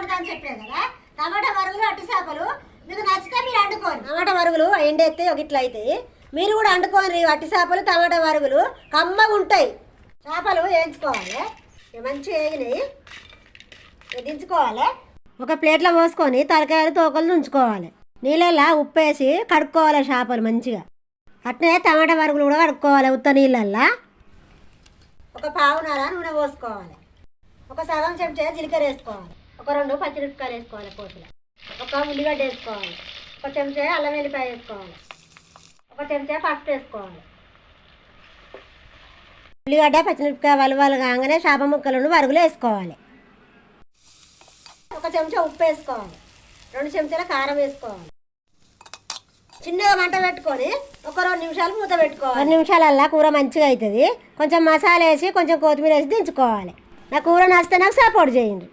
వండుతా అని చెప్పాను కదా? టమాటా వరుగులు అట్టి చేపలు. మీకు నచ్చితే మీరు వండుకోండి టమాటా వరుగులు ఎండెత్తే ఒక ఇట్లా అవుతాయి మీరు కూడా వండుకోండి అట్టి చేపలు టమాటా వరుగులు కమ్మగా ఉంటాయి. చేపలు వేయించుకోవాలి. ఇవి మంచిగా వేగినాయి. వేయించుకోవాలి దించుకోవాలి ఒక ప్లేట్లో పోసుకొని తలకాయలు తోకలు ఉంచుకోవాలి నీళ్ళల్లో ఉప్పు వేసి కడుక్కోవాలి చేపలు మంచిగా. అట్నే టమాటా వరుగులు కూడా కడుక్కోవాలి ఉత్త నీళ్ళల్లో. ఒక పావున్నర నూనె పోసుకోవాలి. ఒక సగం చెంచా జీలకర్ర వేసుకోవాలి. ఒక రెండు పచ్చిమిరపకాయలు వేసుకోవాలి పోతులు ఒక ఉల్లిగడ్డ వేసుకోవాలి. ఒక చెంచా అల్లం వెల్లిపాయ వేసుకోవాలి. ఒక చెంచా పసుపు వేసుకోవాలి. ఉల్లిగడ్డ పచ్చిమిరపకాయ వలవలు కాగానే చేప ముక్కలను వరుగులు వేసుకోవాలి. ఒక చెంచా ఉప్పు వేసుకోవాలి. రెండు చెంచాల కారం వేసుకోవాలి. చిన్నగా మంట పెట్టుకొని ఒక రెండు నిమిషాలు మూత పెట్టుకోవాలి. రెండు నిమిషాలల్లా కూర మంచిగా అవుతుంది కొంచెం మసాలా వేసి కొంచెం కొత్తిమీర వేసి దించుకోవాలి. నా కూర నచ్చితే నాకు సపోర్ట్ చేయండి.